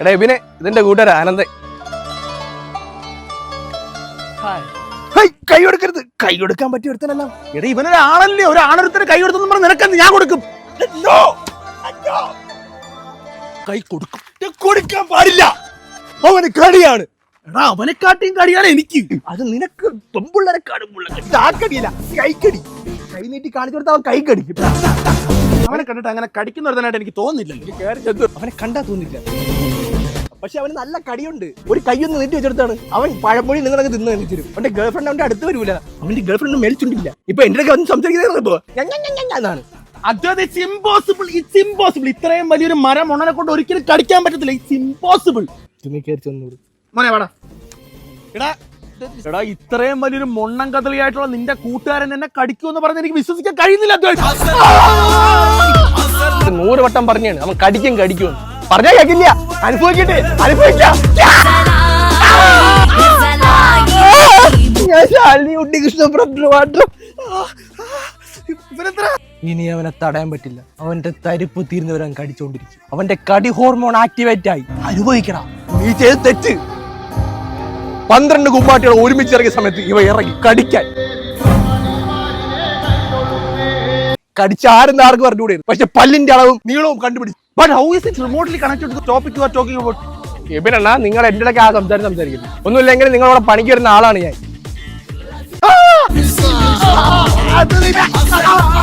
എടാ എബിനെ ഇതിന്റെ കൂട്ടുകാര ആനന്ദൻ കൈ കൊടുക്കരുത്. കൈ കൊടുക്കാൻ പറ്റിയ ഒരുത്തനല്ല. എടാ ഇവനൊരാളല്ലേ ഒരു ആണൊരുത്തന് കൈ കൊടുത്തെന്ന് പറഞ്ഞ് നിനക്കെന്ന് ഞാൻ കൊടുക്കും! കൈ കൊടുക്കും. കൊടുക്കാൻ പാടില്ല. അവന് കടിയാണ്. എടാ അവനെക്കാട്ടിയും കടിയാണ് എനിക്ക്. അത് നിനക്ക് പെമ്പിള്ളരെക്കാടും കൈക്കടി. കൈ നീട്ടി കാണിച്ചു കൊടുത്താൽ അവൻ കൈ കടിക്കും. അവനെ കണ്ടിട്ട് അങ്ങനെ കടിക്കുന്ന ഒരുത്തനായിട്ട് എനിക്ക് തോന്നില്ല കേറി ചെന്നു. അവനെ കണ്ടാ തോന്നില്ല. പക്ഷെ അവന് നല്ല കടിയുണ്ട്. ഒരു കൈയൊന്ന് നീട്ടി വെച്ചെടുത്താണ്. അവൻ പഴമൊഴി നിങ്ങളൊക്കെ തിന്നു തരും അവന്റെ ഗേൾഫ്രണ്ട് അവന്റെ അടുത്ത് വരൂല. അവന്റെ ഗേൾഫ്രണ്ട് മേടിച്ചുണ്ടില്ല ഇപ്പൊ എന്റെ വന്ന് സംസാരിക്കുന്നത് ഇപ്പോ? ഞ- ഞ- ഞ- ഞ എന്നാണ്. അത് ഇറ്റ്സ് ഇമ്പോസിബിൾ ഇറ്റ്സ് ഇമ്പോസിബിൾ ഇത്രയും വലിയൊരു മരം ഉണനെ കൊണ്ട് ഒരിക്കലും കടിക്കാൻ പറ്റത്തില്ല. ഇറ്റ്സ് ഇമ്പോസിബിൾ മോനെ വാടാ. എടാ എടാ ഇത്രയും വലിയൊരു മൊണ്ണം കദളിയായിട്ടുള്ള നിന്റെ കൂട്ടുകാരൻ എന്നെ കടിക്കുമെന്ന് പറഞ്ഞ് എനിക്ക് വിശ്വസിക്കാൻ കഴിയുന്നില്ല. അദ്വൈത്. നൂറ് വട്ടം പറഞ്ഞാണ്. അവൻ കടിക്കും കടിക്കും. പറഞ്ഞാ കേക്കില്ല. അനുഭവിക്കട്ടെ അനുഭവിക്കാം. ഞാൻ ശാലിനി ഉണ്ണികൃഷ്ണ പ്രഭു മാത്രം ഇനി അവനെ തടയാൻ പറ്റില്ല. അവന്റെ തരിപ്പ് തീർന്നവരാൻ കടിച്ചോണ്ടിരിക്കും. അവന്റെ കടി ഹോർമോൺ ആക്ടിവേറ്റ് ആയി. അനുഭവിക്കണം. നീ ചെയ്ത് തെറ്റ്. പന്ത്രണ്ട് കുമ്പാട്ടികൾ ഒരുമിച്ച് ഇറങ്ങിയ സമയത്ത് ഇവ ഇറങ്ങി കടിക്കാൻ. കടിച്ച ആരും ആർക്ക് പറഞ്ഞുകൂടെ പക്ഷെ പല്ലിന്റെ അളവും നീളവും കണ്ടുപിടിച്ചു. But how is it remotely connected to the topic you are talking about? എബിനണ്ണ നിങ്ങൾ എന്റെ ഇടയ്ക്ക് ആ സംസാരം സംസാരിക്കുന്നു. ഒന്നുമില്ലെങ്കിൽ നിങ്ങളോട് പണിക്ക് വരുന്ന ആളാണ് ഞാൻ.